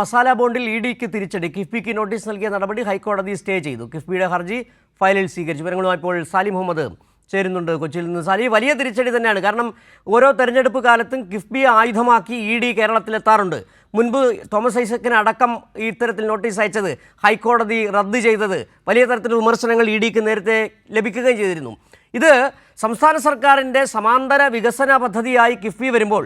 Masala ബോണ്ടിൽ E ഡിക്ക് തിരിച്ചടി. കിഫ്ബിക്ക് notice നൽകിയ നടപടി ഹൈക്കോടതി സ്റ്റേ ചെയ്തു. കിഫ്ബിയുടെ ഹർജി ഫയലിൽ സ്വീകരിച്ചു. വിവരങ്ങളുമായി ഇപ്പോൾ സാലി മുഹമ്മദ് ചേരുന്നുണ്ട് കൊച്ചിയിൽ നിന്ന്. സാലി വലിയ തിരിച്ചടി തന്നെയാണ്. കാരണം ഓരോ തെരഞ്ഞെടുപ്പ് കാലത്തും കിഫ്ബിയെ ആയുധമാക്കി ഇ ഡി കേരളത്തിലെത്താറുണ്ട്. മുൻപ് തോമസ് ഐസക്കിന് അടക്കം ഇത്തരത്തിൽ നോട്ടീസ് അയച്ചത് ഹൈക്കോടതി റദ്ദ് ചെയ്തത്. വലിയ തരത്തിലുള്ള വിമർശനങ്ങൾ ഇ ഡിക്ക് നേരത്തെ ലഭിക്കുകയും ചെയ്തിരുന്നു. ഇത് സംസ്ഥാന സർക്കാരിന്റെ സമാന്തര വികസന പദ്ധതിയായി കിഫ്ബി വരുമ്പോൾ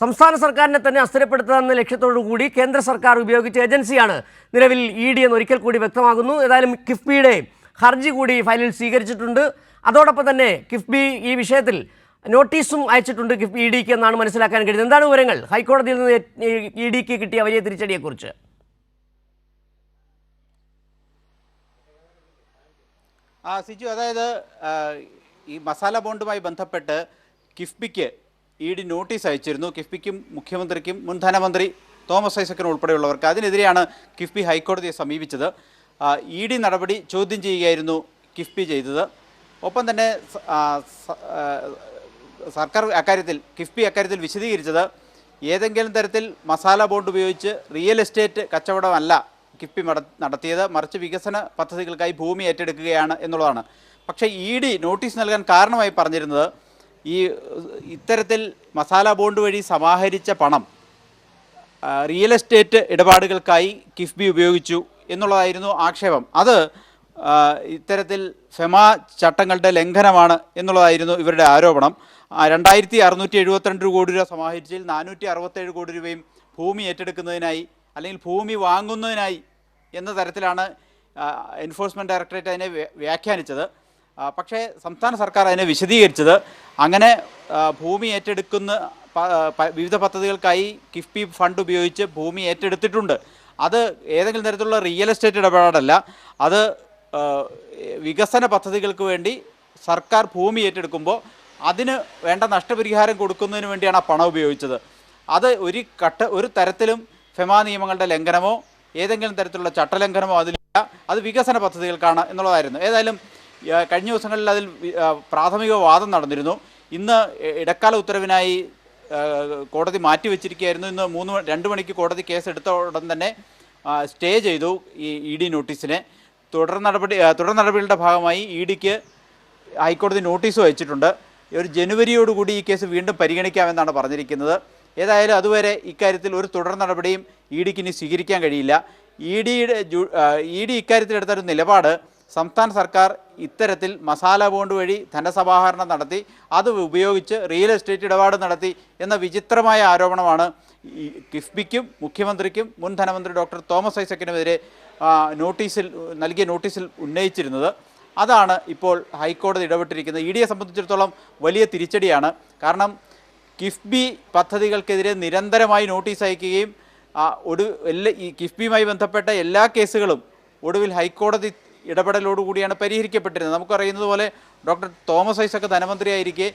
സംസ്ഥാന സർക്കാരിനെ തന്നെ അസ്ഥിരപ്പെടുത്തുക എന്ന ലക്ഷ്യത്തോടു കൂടി കേന്ദ്ര സർക്കാർ ഉപയോഗിച്ച ഏജൻസിയാണ്. നിലവിൽ ഇ ഡി എന്ന് ഒരിക്കൽ കൂടി വ്യക്തമാകുന്നു. ഏതായാലും കിഫ്ബിയുടെ ഹർജി കൂടി ഫയലിൽ സ്വീകരിച്ചിട്ടുണ്ട്. അതോടൊപ്പം തന്നെ കിഫ്ബി ഈ വിഷയത്തിൽ നോട്ടീസും അയച്ചിട്ടുണ്ട് കിഫ്ബി ഇ ഡിക്ക് എന്നാണ് മനസ്സിലാക്കാൻ കഴിയുന്നത്. എന്താണ് വിവരങ്ങൾ? ഹൈക്കോടതിയിൽ നിന്ന് ഇ ഡിക്ക് കിട്ടിയ വലിയ തിരിച്ചടിയെക്കുറിച്ച്. സിജു അതായത് ഈ മസാല ബോണ്ടുമായി ബന്ധപ്പെട്ട് കിഫ്ബിക്ക് ഇ ഡി നോട്ടീസ് അയച്ചിരുന്നു. കിഫ്ബിക്കും മുഖ്യമന്ത്രിക്കും മുൻ ധനമന്ത്രി തോമസ് ഐസക്കിനും ഉൾപ്പെടെയുള്ളവർക്ക്. അതിനെതിരെയാണ് കിഫ്ബി ഹൈക്കോടതിയെ സമീപിച്ചത്. ഇ ഡി നടപടി ചോദ്യം ചെയ്യുകയായിരുന്നു കിഫ്ബി ചെയ്തത്. ഒപ്പം തന്നെ സർക്കാർ അക്കാര്യത്തിൽ കിഫ്ബി അക്കാര്യത്തിൽ വിശദീകരിച്ചത് ഏതെങ്കിലും തരത്തിൽ മസാല ബോണ്ട് ഉപയോഗിച്ച് റിയൽ എസ്റ്റേറ്റ് കച്ചവടമല്ല കിഫ്ബി നടത്തിയത്. മറിച്ച് വികസന പദ്ധതികൾക്കായി ഭൂമി ഏറ്റെടുക്കുകയാണ് എന്നുള്ളതാണ്. പക്ഷേ ഇ ഡി നോട്ടീസ് നൽകാൻ കാരണമായി പറഞ്ഞിരുന്നത് ഈ ഇത്തരത്തിൽ മസാല ബോണ്ട് വഴി സമാഹരിച്ച പണം റിയൽ എസ്റ്റേറ്റ് ഇടപാടുകൾക്കായി കിഫ്ബി ഉപയോഗിച്ചു എന്നുള്ളതായിരുന്നു ആക്ഷേപം. അത് ഇത്തരത്തിൽ ഫെമ ചട്ടങ്ങളുടെ ലംഘനമാണ് എന്നുള്ളതായിരുന്നു ഇവരുടെ ആരോപണം. രണ്ടായിരത്തി അറുന്നൂറ്റി എഴുപത്തിരണ്ട് കോടി രൂപ സമാഹരിച്ചതിൽ നാനൂറ്റി അറുപത്തേഴ് കോടി രൂപയും ഭൂമി ഏറ്റെടുക്കുന്നതിനായി അല്ലെങ്കിൽ ഭൂമി വാങ്ങുന്നതിനായി എന്ന തരത്തിലാണ് എൻഫോഴ്സ്മെന്റ് ഡയറക്ടറേറ്റ് അതിനെ വ്യ- വ്യാഖ്യാനിച്ചത്. പക്ഷേ സംസ്ഥാന സർക്കാർ അതിനെ വിശദീകരിച്ചത്. അങ്ങനെ ഭൂമി ഏറ്റെടുക്കുന്ന വിവിധ പദ്ധതികൾക്കായി കിഫ്ബി ഫണ്ട് ഉപയോഗിച്ച് ഭൂമി ഏറ്റെടുത്തിട്ടുണ്ട്. അത് ഏതെങ്കിലും തരത്തിലുള്ള റിയൽ എസ്റ്റേറ്റ് ഇടപാടല്ല. അത് വികസന പദ്ധതികൾക്ക് വേണ്ടി സർക്കാർ ഭൂമി ഏറ്റെടുക്കുമ്പോൾ അതിന് വേണ്ട നഷ്ടപരിഹാരം കൊടുക്കുന്നതിന് വേണ്ടിയാണ് ആ പണം ഉപയോഗിച്ചത്. അത് ഒരു ഘട്ട ഒരു തരത്തിലും ഫെമാ നിയമങ്ങളുടെ ലംഘനമോ ഏതെങ്കിലും തരത്തിലുള്ള ചട്ടലംഘനമോ അതിലില്ല. അത് വികസന പദ്ധതികൾക്കാണ് എന്നുള്ളതായിരുന്നു. ഏതായാലും കഴിഞ്ഞ ദിവസങ്ങളിൽ അതിൽ പ്രാഥമിക വാദം നടന്നിരുന്നു. ഇന്ന് ഇടക്കാല ഉത്തരവിനായി കോടതി മാറ്റിവെച്ചിരിക്കുകയായിരുന്നു. ഇന്ന് മൂന്ന് രണ്ട് മണിക്ക് കോടതി കേസ് എടുത്ത ഉടൻ തന്നെ സ്റ്റേ ചെയ്തു ഈ ഇ ഡി നോട്ടീസിനെ. തുടർ നടപടി തുടർ നടപടികളുടെ ഭാഗമായി ഇ ഡിക്ക് ഹൈക്കോടതി നോട്ടീസും അയച്ചിട്ടുണ്ട് ഒരു ജനുവരിയോടുകൂടി ഈ കേസ് വീണ്ടും പരിഗണിക്കാമെന്നാണ് പറഞ്ഞിരിക്കുന്നത്. ഏതായാലും അതുവരെ ഇക്കാര്യത്തിൽ ഒരു തുടർ നടപടിയും ഇ ഡിക്ക് ഇനി സ്വീകരിക്കാൻ കഴിയില്ല. ഇ ഡിയുടെ ഇ ഡി ഇക്കാര്യത്തിൽ എടുത്ത ഒരു നിലപാട് സംസ്ഥാന സർക്കാർ ഇത്തരത്തിൽ മസാല ബോണ്ട് വഴി ധനസമാഹരണം നടത്തി അത് ഉപയോഗിച്ച് റിയൽ എസ്റ്റേറ്റ് ഇടപാട് നടത്തി എന്ന വിചിത്രമായ ആരോപണമാണ് കിഫ്ബിക്കും മുഖ്യമന്ത്രിക്കും മുൻ ധനമന്ത്രി ഡോക്ടർ തോമസ് ഐസക്കിനുമെതിരെ നോട്ടീസിൽ നൽകിയ നോട്ടീസിൽ ഉന്നയിച്ചിരുന്നത്. അതാണ് ഇപ്പോൾ ഹൈക്കോടതി ഇടപെട്ടിരിക്കുന്നത്. ഇ ഡിയെ സംബന്ധിച്ചിടത്തോളം വലിയ തിരിച്ചടിയാണ്. കാരണം കിഫ്ബി പദ്ധതികൾക്കെതിരെ നിരന്തരമായി നോട്ടീസ് അയക്കുകയും ഒരു എല്ലാ ഈ കിഫ്ബിയുമായി ബന്ധപ്പെട്ട എല്ലാ കേസുകളും ഒടുവിൽ ഹൈക്കോടതി ഇടപെടലോടുകൂടിയാണ് പരിഹരിക്കപ്പെട്ടിരുന്നത്. നമുക്കറിയുന്നത് പോലെ ഡോക്ടർ തോമസ് ഐസക്ക് ധനമന്ത്രിയായിരിക്കെ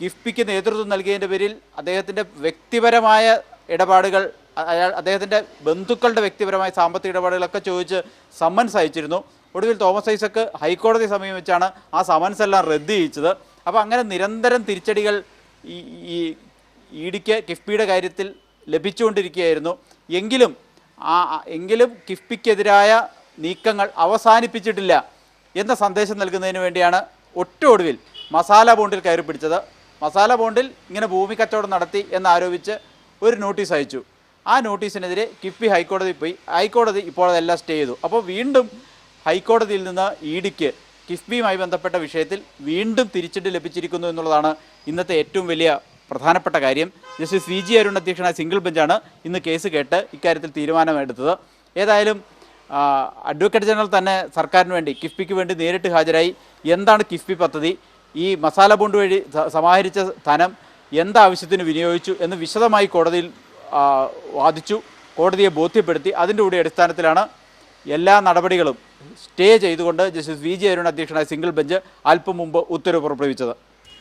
കിഫ്ബിക്ക് നേതൃത്വം നൽകിയതിന്റെ പേരിൽ അദ്ദേഹത്തിന്റെ വ്യക്തിപരമായ ഇടപാടുകൾ അയാൾ അദ്ദേഹത്തിന്റെ ബന്ധുക്കളുടെ വ്യക്തിപരമായ സാമ്പത്തിക ഇടപാടുകളൊക്കെ ചോദിച്ച് സമ്മൻസ് അയച്ചിരുന്നു. ഒടുവിൽ തോമസ് ഐസക്ക് ഹൈക്കോടതി സമീപിച്ചാണ് ആ സമൻസ് എല്ലാം റദ്ദ് ചെയ്യിച്ചത്. അപ്പോൾ അങ്ങനെ നിരന്തരം തിരിച്ചടികൾ ഈ ഈ ഇടിക്ക് കിഫ്ബിയുടെ കാര്യത്തിൽ ലഭിച്ചുകൊണ്ടിരിക്കുകയായിരുന്നു. എങ്കിലും ആ- എങ്കിലും കിഫ്ബിക്കെതിരായ നീക്കങ്ങൾ അവസാനിപ്പിച്ചിട്ടില്ല എന്ന സന്ദേശം നൽകുന്നതിന് വേണ്ടിയാണ് ഒറ്റ ഒടുവിൽ മസാല ബോണ്ടിൽ കയറി പിടിച്ചത്. മസാല ബോണ്ടിൽ ഇങ്ങനെ ഭൂമി കച്ചവടം നടത്തി എന്നാരോപിച്ച് ഒരു നോട്ടീസ് അയച്ചു. ആ നോട്ടീസിനെതിരെ കിഫ്ബി ഹൈക്കോടതി പോയി. ഹൈക്കോടതി ഇപ്പോൾ അതെല്ലാം സ്റ്റേ ചെയ്തു. അപ്പോൾ വീണ്ടും ഹൈക്കോടതിയിൽ നിന്ന് ഇ ഡിക്ക് കിഫ്ബിയുമായി ബന്ധപ്പെട്ട വിഷയത്തിൽ വീണ്ടും തിരിച്ചിട്ട് ലഭിച്ചിരിക്കുന്നു എന്നുള്ളതാണ് ഇന്നത്തെ ഏറ്റവും വലിയ പ്രധാനപ്പെട്ട കാര്യം. ജസ്റ്റിസ് വി ജി അരുൺ അധ്യക്ഷനായ സിംഗിൾ ബെഞ്ചാണ് ഇന്ന് കേസ് കേട്ട് ഇക്കാര്യത്തിൽ തീരുമാനമെടുത്തത്. ഏതായാലും അഡ്വക്കേറ്റ് ജനറൽ തന്നെ സർക്കാരിന് വേണ്ടി കിഫ്ബിക്ക് വേണ്ടി നേരിട്ട് ഹാജരായി. എന്താണ് കിഫ്ബി പദ്ധതി? ഈ മസാല ബോണ്ട് വഴി സമാഹരിച്ച ധനം എന്താവശ്യത്തിന് വിനിയോഗിച്ചു എന്ന് വിശദമായി കോടതിയിൽ വാദിച്ചു. കോടതിയെ ബോധ്യപ്പെടുത്തി. അതിന്റെ കൂടി അടിസ്ഥാനത്തിലാണ് എല്ലാ നടപടികളും സ്റ്റേ ചെയ്തുകൊണ്ട് ജസ്റ്റിസ് വി ജെ അരുൺ അധ്യക്ഷനായ സിംഗിൾ ബെഞ്ച് അല്പം മുമ്പ് ഉത്തരവ് പുറപ്പെടുവിച്ചത്.